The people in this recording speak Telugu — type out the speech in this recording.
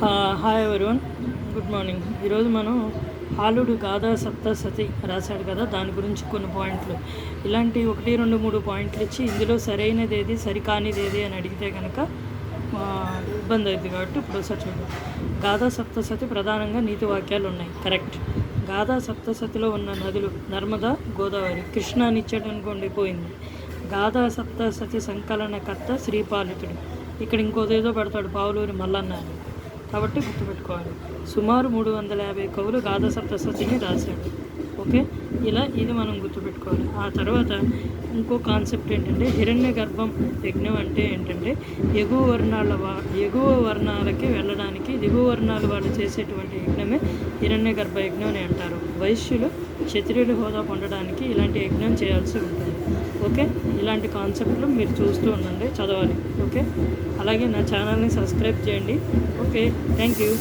Hi everyone good morning. ఈరోజు మనం హాలుడు గాథా సప్తసతి రాశాడు కదా దాని గురించి కొన్ని పాయింట్లు. ఇలాంటి ఒకటి రెండు మూడు పాయింట్లు ఇచ్చి ఇందులో సరైనది ఏది సరికానిది ఏది అని అడిగితే కనుక ఇబ్బంది అవుతుంది కాబట్టి ఇప్పుడు ఒకసారి చూద్దాం. గాథా సప్తసతి ప్రధానంగా నీతి వాక్యాలు ఉన్నాయి. కరెక్ట్. గాథా సప్తసతిలో ఉన్న నదులు నర్మదా గోదావరి కృష్ణా నిచ్చటనుకోండి పోయింది. గాథా సప్తసతి సంకలనకర్త శ్రీపాలితుడు. ఇక్కడ ఇంకోదేదో పెడతాడు పావులూరి మల్లన్న అని. కాబట్టి గుర్తుపెట్టుకోవాలి. సుమారు మూడు వందల యాభై కవులు గాథ సప్తసతిని రాశాడు ఓకే. ఇలా ఇది మనం గుర్తుపెట్టుకోవాలి. ఆ తర్వాత ఇంకో కాన్సెప్ట్ ఏంటంటే హిరణ్య గర్భం యజ్ఞం అంటే ఏంటంటే ఎగువ వర్ణాల వా ఎగువ వర్ణాలకి వెళ్ళడానికి దిగువ వర్ణాల వాళ్ళు చేసేటువంటి యజ్ఞమే హిరణ్య గర్భ యజ్ఞం అని అంటారు. వైశ్యులు క్షత్రియుల హోదా పొందడానికి ఇలాంటి యజ్ఞం చేయాల్సి ఉంటుంది. ఓకే? ఇలాంటి కాన్సెప్ట్లు మీరు చూస్తూ ఉండండి చదవాలి. ఓకే? అలాగే నా ఛానల్ని సబ్స్క్రైబ్ చేయండి. ఓకే? Thank you.